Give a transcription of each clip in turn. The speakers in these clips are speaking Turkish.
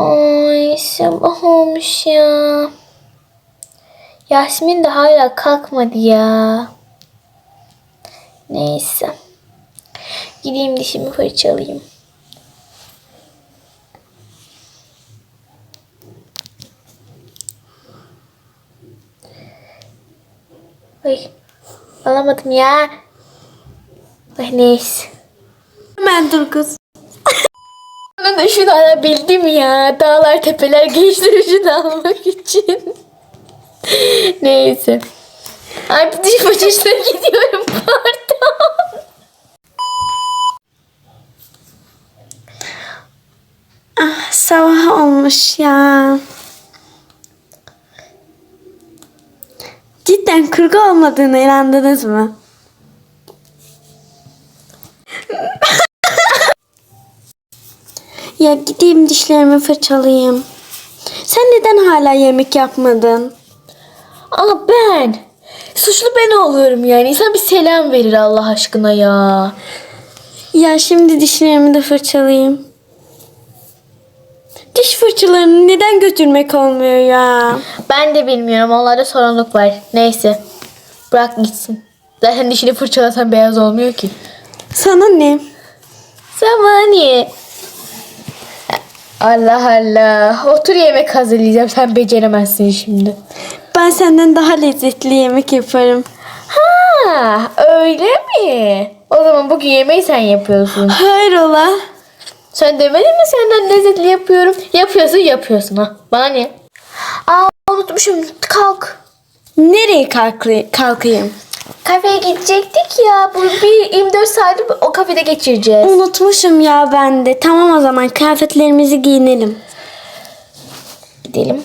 Ay sabah olmuş ya. Yasmin de hala kalkmadı ya. Neyse. Gideyim dişimi fırçalayayım. Ay alamadım ya. Ay neyse. Hemen dur kız. Onu da şunu alabildim ya. Dağlar tepeler geçti almak için. Neyse. Ay bir diş fırçasına gidiyorum pardon. Ah, sabah olmuş ya. Cidden kurgu olmadığına inandınız mı? ya gideyim dişlerimi fırçalayayım. Sen neden hala yemek yapmadın? Ama ben. Suçlu ben oluyorum yani. İnsan bir selam verir Allah aşkına ya. Ya şimdi dişlerimi de fırçalayayım. Diş fırçalarını neden götürmek olmuyor ya? Ben de bilmiyorum. Onlarda sorumluluk var. Neyse. Bırak gitsin. Zaten dişini fırçalasan beyaz olmuyor ki. Sana ne? Sen bana niye? Allah Allah. Otur yemek hazırlayacağım. Sen beceremezsin şimdi. Ben senden daha lezzetli yemek yaparım. Ha, öyle mi? O zaman bugün yemeği sen yapıyorsun. Hayrola? Sen demedin mi senden lezzetli yapıyorum? Yapıyorsun yapıyorsun ha. Bana ne? Aa unutmuşum. Kalk. Nereye kalkı- kalkayım? Kafeye gidecektik ya. Bu bir 24 saati o kafede geçireceğiz. Unutmuşum ya ben de. Tamam o zaman kıyafetlerimizi giyinelim. Gidelim.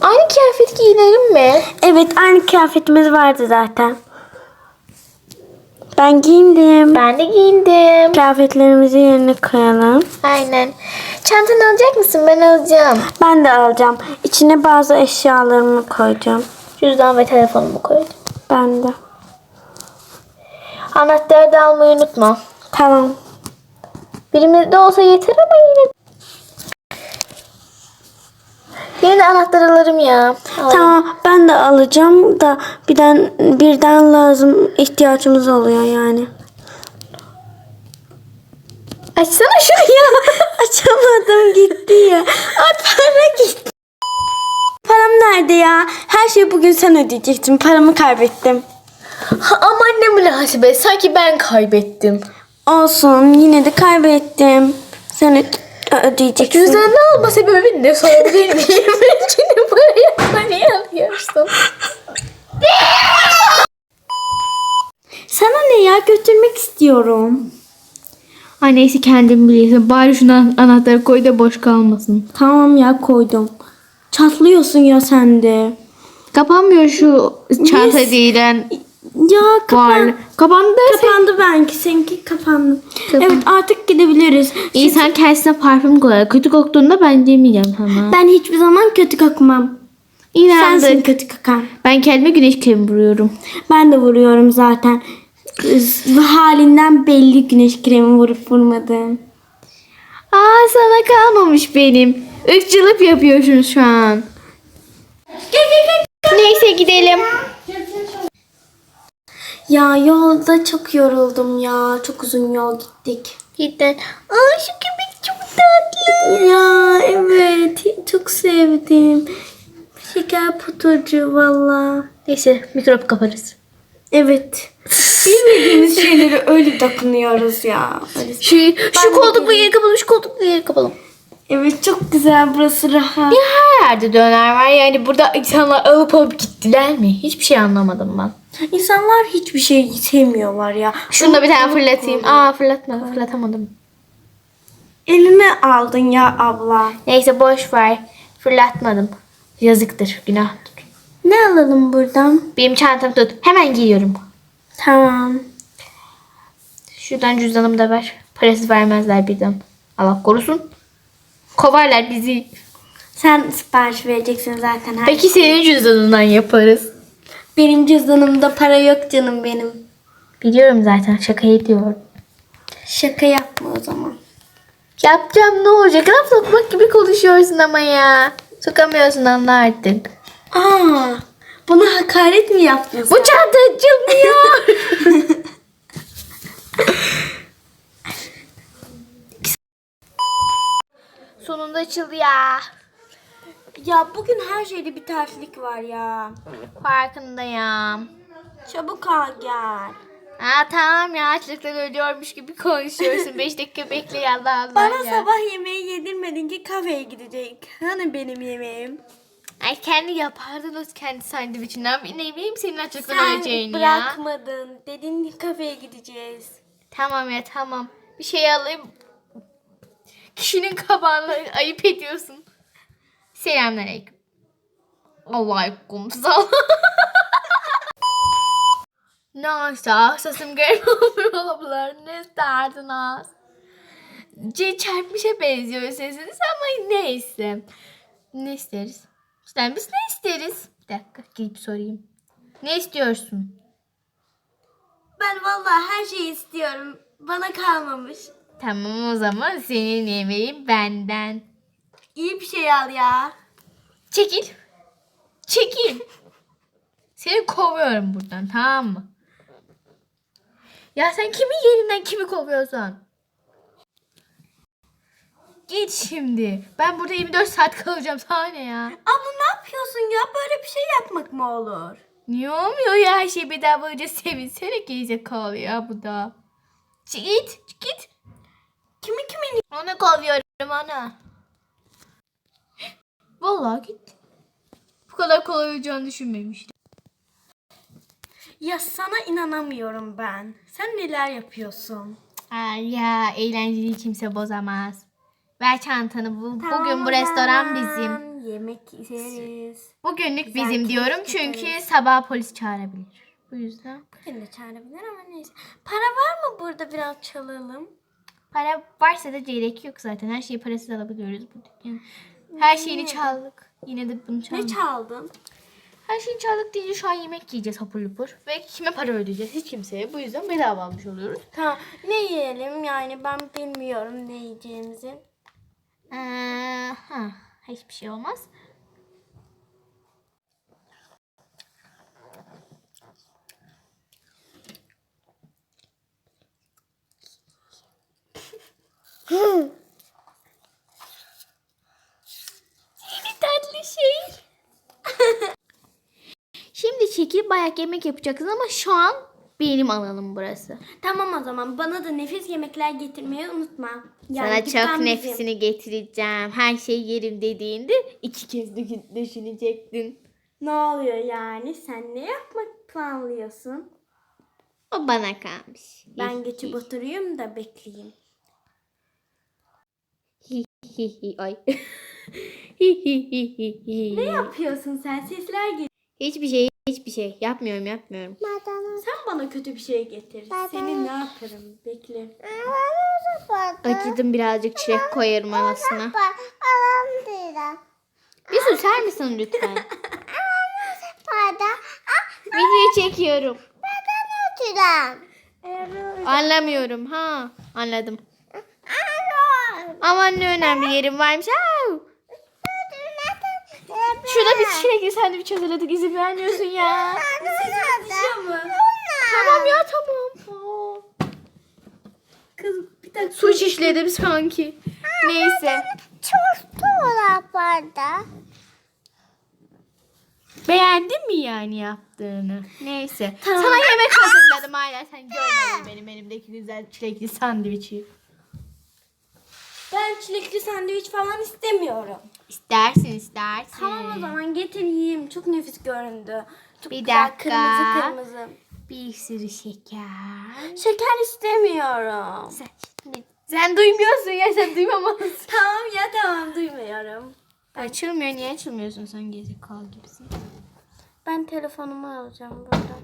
Aynı kıyafet giyinelim mi? Evet aynı kıyafetimiz vardı zaten. Ben giyindim. Ben de giyindim. Kıyafetlerimizi yerine koyalım. Aynen. Çantanı alacak mısın? Ben alacağım. Ben de alacağım. İçine bazı eşyalarımı koyacağım. Cüzdan ve telefonumu koydum. Ben de. Anahtarı da almayı unutma. Tamam. Birimizde olsa yeter ama yine. Yine de anahtar alırım ya. Alayım. Tamam ben de alacağım da birden birden lazım ihtiyacımız oluyor yani. Açsana şunu ya. Açamadım gitti ya. Ay para gitti. Param nerede ya? Her şeyi bugün sen ödeyecektin. Paramı kaybettim. Ha, Aman ne münasebet. Sanki ben kaybettim. Olsun yine de kaybettim. Sen ö- ödeyeceksin. Cüzdanını alma sebebi ne sorabilir miyim? İçine para yapma niye alıyorsun? Sana ne ya götürmek istiyorum. Ay neyse kendim biliyorsun. Bari şunu anahtarı koy da boş kalmasın. Tamam ya koydum. Çatlıyorsun ya sen de. Kapanmıyor şu çanta Yes. değilen Ya kapan. var. Kapandı. Kapandı belki. Seninki kapandı. Kapan- Evet artık gidebiliriz. İnsan kendisine parfüm koyar. Kötü koktuğunda ben demeyeceğim sana. Ben hiçbir zaman kötü kokmam. İnandık. Sensin kötü kokan. Ben kendime güneş kremi vuruyorum. Ben de vuruyorum zaten. Kız, Halinden belli güneş kremi vurup vurmadığın. Aa sana kalmamış benim. Irkçılık yapıyorsunuz şu an. Neyse gidelim. Ya yolda çok yoruldum ya. Çok uzun yol gittik. Cidden. Aa şu köpek çok tatlı. Ya evet çok sevdim. Şeker puturcu valla. Neyse mikrop kaparız. Evet. Bilmediğimiz şeyleri öyle dokunuyoruz ya. Öyle- Şu, şu koltuklu yeri kapalım, şu koltuklu yeri kapalım. Evet çok güzel burası rahat. Ya her yerde döner var yani burada insanlar alıp alıp gittiler mi? Hiçbir şey anlamadım ben. İnsanlar hiçbir şey sevmiyorlar ya. Şunu da bir tane fırlatayım. Aa fırlatma, fırlatamadım. Eline aldın ya abla. Neyse boş ver. Fırlatmadım. Yazıktır, günahtır. Ne alalım buradan? Benim çantamı tut. Hemen giyiyorum. Tamam. Şuradan cüzdanımı da ver. Parasız vermezler birden. Allah korusun. Kovarlar bizi. Sen sipariş vereceksin zaten. Her Peki senin cüzdanından yaparız. Benim cüzdanımda para yok canım benim. Biliyorum zaten şaka ediyorum. Şaka yapma o zaman. Yapacağım ne olacak? Laf sokmak gibi konuşuyorsun ama ya. Sokamıyorsun anla artık. Aa, bana hakaret mi yaptın? Bu çanta açılmıyor. Sonunda açıldı ya. Ya bugün her şeyde bir terslik var ya. Farkındayım. Çabuk al gel. Aa tamam ya açlıktan ölüyormuş gibi konuşuyorsun. 5 dakika bekle ya Allah Allah Bana ya. sabah yemeği yedirmedin ki kafeye gidecek. Hani benim yemeğim? Ay kendi yapardın o kendi sandviçinden. Ne bileyim senin açlıktan Sen öleceğini ya. bırakmadın. Dedin kafeye gideceğiz. Tamam ya tamam. Bir şey alayım. Kişinin kabağını ayıp ediyorsun. Selamünaleyküm. Aleyküm selam. Neyse sesim garip olmuyor Ne isterdiniz? C çarpmışa benziyor sesiniz ama neyse. Ne isteriz? İşte biz ne isteriz? Bir dakika gidip sorayım. Ne istiyorsun? Ben vallahi her şeyi istiyorum. Bana kalmamış. Tamam o zaman senin yemeğin benden. İyi bir şey al ya. Çekil. Çekil. Seni kovuyorum buradan tamam mı? Ya sen kimin yerinden kimi kovuyorsun? Git şimdi. Ben burada 24 saat kalacağım sana ne ya? Abla ne yapıyorsun ya? Böyle bir şey yapmak mı olur? Niye olmuyor ya her şey bedava olunca sevinsene gerizekalı ya bu da. Git. Git. Kimi kimin? Onu kovuyorum ana. Vallahi git. Bu kadar kolay olacağını düşünmemiştim. Ya sana inanamıyorum ben. Sen neler yapıyorsun? Ay ya eğlenceli kimse bozamaz. Ver çantanı. Bu, bugün bu restoran bizim. Yemek yeriz. Bugünlük Güzel bizim keyif diyorum çünkü sabah polis çağırabilir. Bu yüzden. Bugün de çağırabilir ama neyse. Para var mı burada biraz çalalım? Para varsa da gerek yok zaten. Her şeyi parasız alabiliyoruz bu dükkan. Her şeyini çaldık. Yine de bunu Ne çaldık. çaldın? Her şeyi çaldık deyince şu an yemek yiyeceğiz hapur lupur. Ve kime para ödeyeceğiz? Hiç kimseye. Bu yüzden bedava almış oluyoruz. Tamam. Ne yiyelim yani ben bilmiyorum ne yiyeceğimizi. Ee, ha, hiçbir şey olmaz. Seni tatlı şey. Şimdi çekip bayak yemek yapacaksın ama şu an benim alanım burası. Tamam o zaman bana da nefis yemekler getirmeyi unutma. Sana çok nefsini getireceğim. Her şey yerim dediğinde iki kez düşün- düşünecektin. Ne oluyor yani? Sen ne yapmak planlıyorsun? O bana kalmış. Ben geçip oturayım da bekleyeyim. Hi hi hi ay. Ne yapıyorsun sen? Sesler geliyor. Hiçbir şey hiçbir şey yapmıyorum yapmıyorum. Sen bana kötü bir şey getir. Seni ne yaparım? Bekle. Acıdım birazcık çilek koyarım anasına. Bir susar mısın lütfen? Videoyu çekiyorum. Anlamıyorum ha. Anladım. Aman ne önemli yerim varmış. Au. Şurada bir çilekli sandviç hazırladık izin vermiyorsun ya. Tamam ya tamam. Aa. Kız bir dakika. Suç işledim sanki. Neyse. Beğendin mi yani yaptığını? Neyse. Tamam. Sana yemek hazırladım hala. Sen görmedin benim elimdeki güzel çilekli sandviçi. Ben çilekli sandviç falan istemiyorum. İstersin istersin. Tamam o zaman getir yiyeyim. Çok nefis göründü. Çok Bir güzel, dakika. Kırmızı kırmızı. Bir sürü şeker. Şeker istemiyorum. Sen, sen duymuyorsun ya sen duymamalısın. Tamam ya tamam duymuyorum. Açılmıyor. Niye açılmıyorsun sen gerizekalı gibisin? Ben telefonumu alacağım buradan.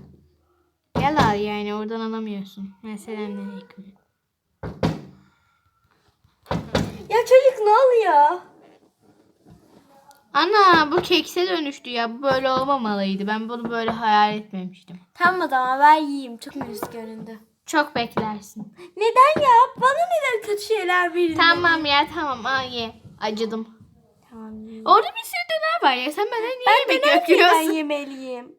Gel al yani oradan alamıyorsun. Mesela ne Ya çocuk ne oluyor? Ana bu kekse dönüştü ya. Bu böyle olmamalıydı. Ben bunu böyle hayal etmemiştim. Tamam o zaman ver yiyeyim. Çok nefis göründü. Çok beklersin. Neden ya? Bana neden kötü şeyler verin? Tamam ya tamam al ye. Acıdım. Tamam. Orada bir sürü döner var ya. Sen benden niye Ben yemek neden ben yapıyorsun? yemeliyim?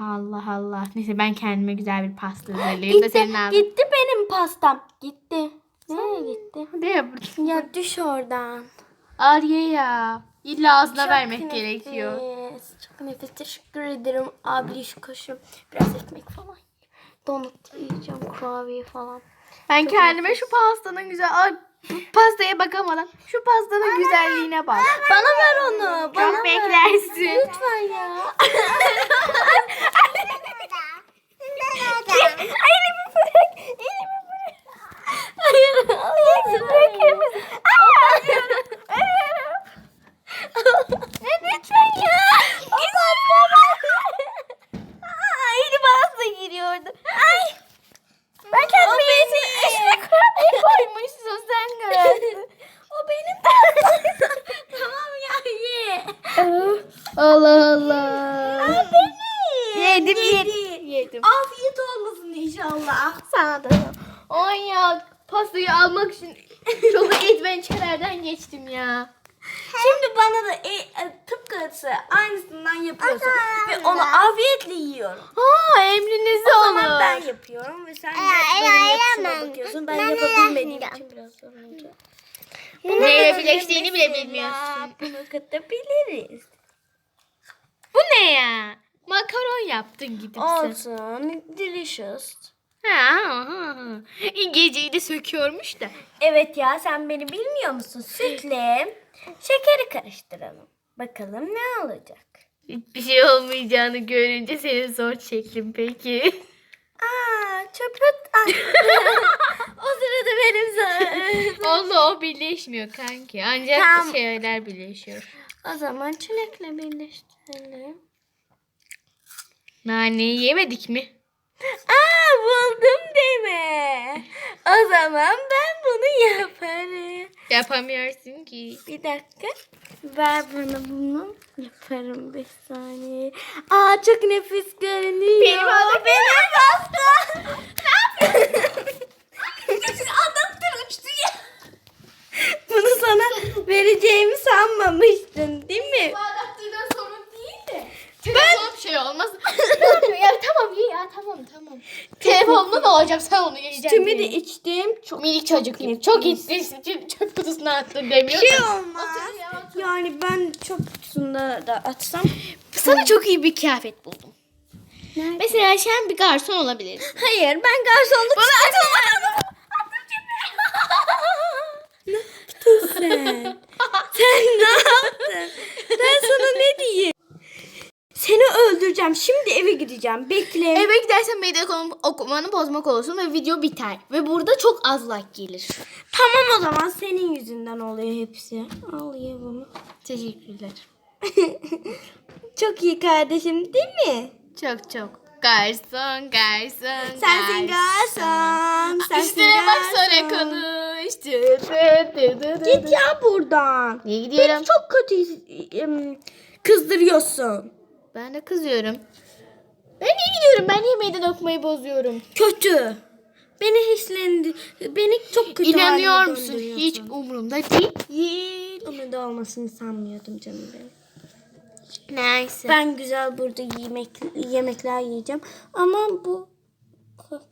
Allah Allah. Neyse ben kendime güzel bir pasta hazırlayayım da Gitti, senin gitti benim pastam. Gitti. Nereye gitti? Ne yapıyorsun? Ya düş oradan. Al ye ya. İlla ağzına Çok vermek nefis, gerekiyor. Çok nefis. Teşekkür ederim abliş koşum. Biraz ekmek falan. Donut yiyeceğim. Kurabiye falan. Ben kendime şu pastanın güzel... Ay, bu pastaya bakamadan şu pastanın güzelliğine bak. Bana ver onu. Bana Çok ver. beklersin. Lütfen ya. Elimi bırak. Elimi bırak. Hayır. Elimi bırakır mısın? Ne lütfen ya. Aa, elim ağzına giriyordu. Ay. Ben kendime yesin. Eşine kurabiye koymuşsun sen gördün. o benim Tamam ya ye. Allah Allah. Yedim yedim. Yedim. Afiyet olmasın inşallah. Sana da. Ay ya pastayı almak için çok adventure'lerden geçtim ya. Şimdi bana da e, e, tıpkısı aynısından yapıyorsun. Ve onu afiyetle yiyorum. Ha emrinize O zaman olur. ben yapıyorum ve sen de benim yapışıma bakıyorsun. Ben yapabilmediğim için biraz zorlanacağım. Neyle birleştiğini bile bilmiyorsun. Bunu katabiliriz. Bu ne ya? Makaron yaptın gidip sen. Olsun. Delicious. Geceyi de söküyormuş da. Evet ya sen beni bilmiyor musun? Sütle şekeri karıştıralım. Bakalım ne olacak. Hiçbir şey olmayacağını görünce seni zor çektim peki. Aa çöpüt. Ay. o sırada benim sana. Onunla o birleşmiyor kanki. Ancak Tamam. şeyler birleşiyor. o zaman çilekle birleştirelim. Naneyi yemedik mi? Aa buldum deme. O zaman ben bunu yaparım. Yapamıyorsun ki. Bir dakika. Ver bana bunu. Yaparım bir saniye. Aa çok nefis görünüyor. Benim adım benim pasta. ne yapıyorsun? Adaptör uçtu ya. Bunu sana vereceğimi sanmamıştın değil mi? Bu. Telefon bir şey olmaz. Ne yapıyor ya tamam iyi ya tamam tamam. Telefonla ne olacak sen onu yiyeceksin. Tümü de diye. içtim. Çok Minik çocuk gibi. Çok için çöp kutusuna attın demiyor. bir şey olmaz. Otur ya, otur. Yani ben çok kutusunda da atsam. Sana çok iyi bir kıyafet buldum. Nerede? Mesela sen bir garson olabilirsin. Hayır ben garsonluk Bana istemiyorum. ne yaptın sen? sen ne yaptın? Ben sana ne diyeyim? Seni öldüreceğim. Şimdi eve gideceğim. Bekle. Eve gidersen meydan okuma- okumanı bozmak olursun ve video biter. Ve burada çok az like gelir. Tamam o zaman senin yüzünden oluyor hepsi. Al ye bunu. Teşekkürler. Çok iyi kardeşim değil mi? Çok çok. Garson, garson, Sensin garson. Sensin Üstüne baksana garson. konuş. Git ya buradan. Niye gidiyorum? Beni çok kötü kızdırıyorsun. Ben de kızıyorum. Ben niye gidiyorum? Ben niye meydan okumayı bozuyorum? Kötü. Beni hislendi. Beni çok kötü İnanıyor haline musun? döndürüyorsun. Hiç umurumda değil. Umurda olmasını sanmıyordum canım benim. Neyse. Ben güzel burada yemek yemekler yiyeceğim. Ama bu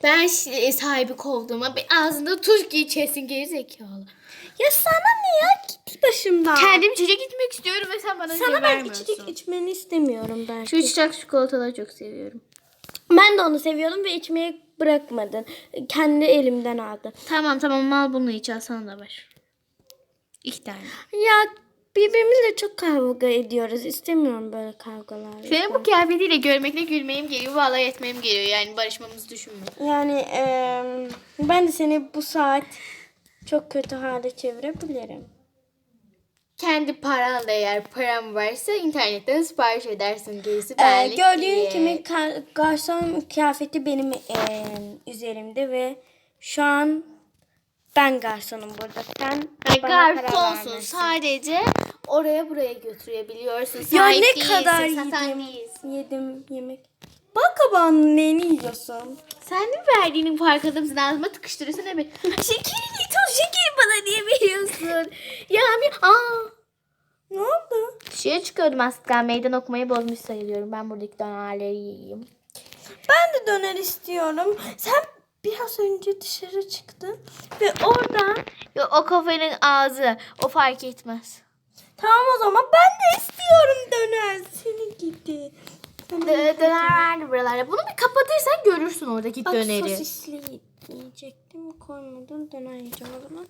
Ben şi- sahibi kovduğuma bir ağzında tuş geçesin gerizekalı. Ya sana ne ya git başımdan. Kendim içecek gitmek istiyorum ve sen bana izin sana ben vermiyorsun. içecek içmeni istemiyorum belki. Şu sıcak çikolataları çok seviyorum. Ben de onu seviyordum ve içmeye bırakmadın. Kendi elimden aldın. Tamam tamam al bunu iç al sana da var. İki tane. Ya birbirimizle çok kavga ediyoruz. İstemiyorum böyle kavgalar. Senin bu kıyafetiyle görmekle gülmeyim geliyor. Vallahi etmem geliyor. Yani barışmamızı düşünme. Yani eee, ben de seni bu saat çok kötü hale çevirebilirim. Kendi paranla eğer param varsa internetten sipariş edersin gerisi Ee, benlik gördüğün değil. gibi garson kıyafeti benim eee, üzerimde ve şu an ben garsonum burada. Sen Ay, bana garsonsun sadece oraya buraya götürebiliyorsun. Ya Sahip ne değilsin, kadar yedim. değilsin. Yedim yemek. Bal kabağının neyini yiyorsun? Sen mi verdiğinin farkında mısın? Ağzıma tıkıştırıyorsun evet. Şekerini toz şekeri bana niye veriyorsun? Ya bir aa. Ne oldu? Dışarı çıkıyordum aslında. Meydan okumayı bozmuş sayılıyorum. Ben buradaki dönerleri yiyeyim. Ben de döner istiyorum. Sen biraz önce dışarı çıktın ve orada Yo, o kafenin ağzı. O fark etmez. Tamam o zaman ben de istiyorum döner. Seni gidi. Dö- döner vardı buralarda. Bunu bir kapatırsan görürsün oradaki Bak döneri. sosisli Koymadım. Döner yiyeceğim o zaman.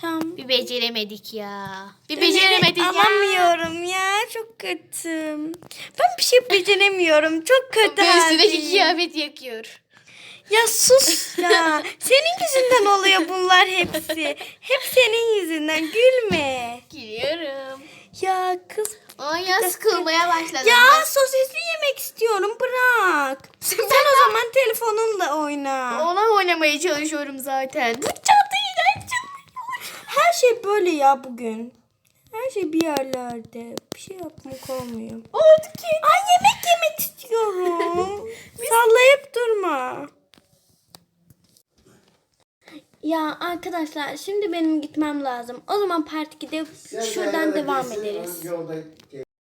Tamam. Bir beceremedik ya. Bir beceremedik ya. Alamıyorum ya. Çok kötü. Ben bir şey beceremiyorum. Çok kötü. Bir üstündeki kıyafet yakıyor. Ya sus ya. senin yüzünden oluyor bunlar hepsi. Hep senin yüzünden. Gülme. Giriyorum. Ya kız. Ay ya sıkılmaya başladım. Ya sosisli yemek istiyorum. Bırak. Sen o zaman telefonunla oyna. Ona oynamaya çalışıyorum zaten. Bu çantayı da Her şey böyle ya bugün. Her şey bir yerlerde. Bir şey yapmak olmuyor. Oldu ki. Ay yemek yemek istiyorum. Sallayıp durma. Ya arkadaşlar şimdi benim gitmem lazım. O zaman part 2'de şuradan devam ederiz.